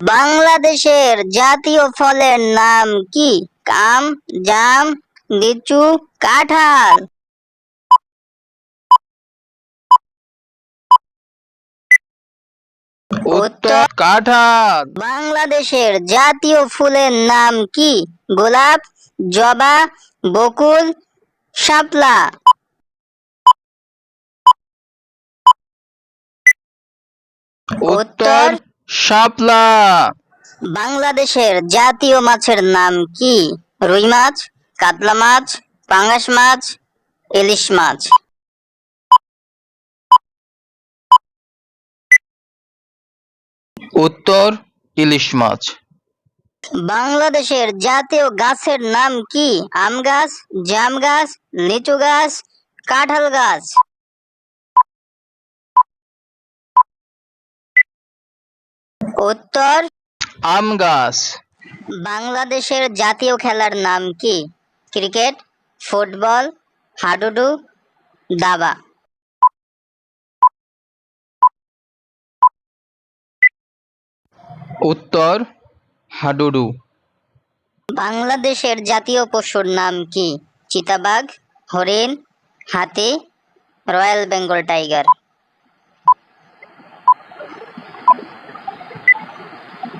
বাংলাদেশের জাতীয় ফলের নাম কি? কাম জাম লিচু কাঁঠাল। উত্তর কাঁঠাল। বাংলাদেশের জাতীয় ফুলের নাম কি? গোলাপ জবা বকুল শাপলা। উত্তর শাপলা। বাংলাদেশের জাতীয় মাছের নাম কি? রুই মাছ কাতলা মাছ পাঙ্গাস মাছ ইলিশ মাছ। উত্তর ইলিশ মাছ। বাংলাদেশের জাতীয় গাছের নাম কি? আম গাছ জাম গাছ লিচু গাছ কাঁঠাল গাছ। উত্তর? আম গাছ। বাংলাদেশের জাতীয় খেলার নাম কি? ক্রিকেট ফুটবল হাডুডু দাবা। উত্তর হাডুডু। বাংলাদেশের জাতীয় পশুর নাম কি? চিতাবাঘ হরিণ হাতি রয়্যাল বেঙ্গল টাইগার।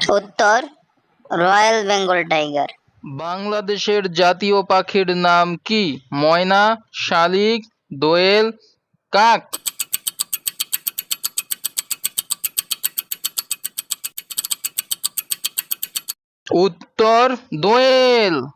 উত্তর, রয়্যাল বেঙ্গল টাইগার। বাংলাদেশের জাতীয় পাখির নাম কি? ময়না, শালিক, দোয়েল, কাক। উত্তর, দোয়েল।